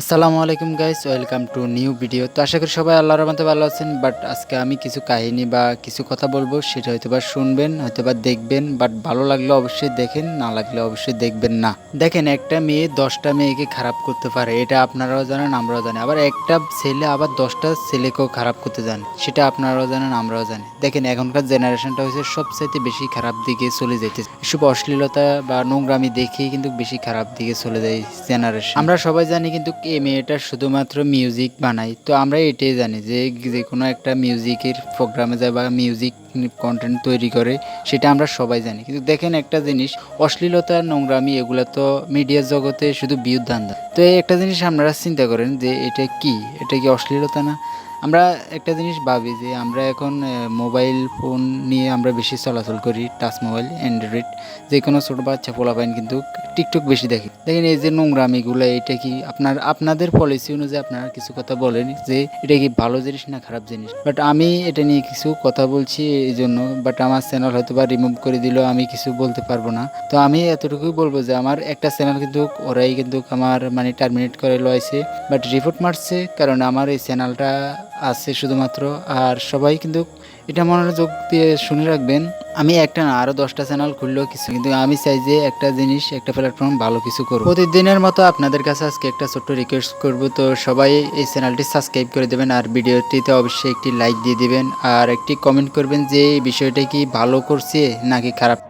আসসালামু আলাইকুম guys, welcome to new video. তো আশা করি সবাই আল্লাহর রহমতে ভালো আছেন, বাট আজকে আমি কিছু কাহিনী বা কিছু কথা বলব, সেটা হয়তো বা শুনবেন হয়তো বা দেখবেন, বাট ভালো লাগলে অবশ্যই দেখেন, না লাগলে অবশ্যই দেখবেন না। দেখেন, একটা মেয়ে দশটা মেয়েকে খারাপ করতে পারে, এটা আপনারাও জানেন, আমরাও জানি। আবার একটা ছেলে, আবার দশটা ছেলেকেও খারাপ করতে জানে, সেটা আপনারাও জানেন, আমরাও জানি। দেখেন, এখনকার জেনারেশনটা হচ্ছে সবচাইতে বেশি খারাপ দিকে চলে যাইতেছে। এসব অশ্লীলতা বা নোংরামি দেখেই কিন্তু বেশি খারাপ দিকে চলে যায় জেনারেশন আমরা সবাই জানি কিন্তু এই মেয়েটা শুধুমাত্র মিউজিক বানায়। তো আমরা এটাই জানি যে যে কোনো একটা মিউজিকের প্রোগ্রামে যায় বা মিউজিক কন্টেন্ট তৈরি করে, সেটা আমরা সবাই জানি। কিন্তু দেখেন একটা জিনিস, অশ্লীলতা নোংরামি, এগুলো তো মিডিয়ার জগতে শুধু বিয়ুদ্ধান্ধা তো এই একটা জিনিস আপনারা চিন্তা করেন যে এটা কি? এটা কি অশ্লীলতা না? আমরা একটা জিনিস ভাবি যে আমরা এখন মোবাইল ফোন নিয়ে আমরা বেশি চলাচল করি টাচ মোবাইল অ্যান্ড্রয়েড যে কোনো ছোটো বাচ্চা পোলাপাইন কিন্তু টিকটক বেশি দেখি। দেখেন এই যে নোংরামিগুলো, এটা কি আপনার, আপনাদের পলিসি অনুযায়ী আপনারা কিছু কথা বলেন যে এটা কি ভালো জিনিস না খারাপ জিনিস? বাট আমি এটা নিয়ে কিছু কথা বলছি এই জন্য বাট আমার চ্যানেল হয়তো বা রিমুভ করে দিলেও আমি কিছু বলতে পারব না। তো আমি এতটুকুই বলব যে আমার একটা চ্যানেল কিন্তু ওরাই কিন্তু আমার মানে টার্মিনেট করে লয়েছে বাট রিপোর্ট মারছে, কারণ আমার এই চ্যানেলটা আছে শুধুমাত্র। আর সবাই কিন্তু এটা মনোযোগ দিয়ে শুনে রাখবেন, আমি একটা না, আরও দশটা চ্যানেল খুললেও কিছু, কিন্তু আমি চাই যে একটা জিনিস, একটা প্ল্যাটফর্ম ভালো কিছু করব প্রতিদিনের মতো আপনাদের কাছে আজকে একটা ছোট্ট রিকোয়েস্ট করব, তো সবাই এই চ্যানেলটি সাবস্ক্রাইব করে দেবেন, আর ভিডিওটিতে অবশ্যই একটি লাইক দিয়ে দিবেন, আর একটি কমেন্ট করবেন যে এই বিষয়টা কি ভালো করছে, নাকি খারাপ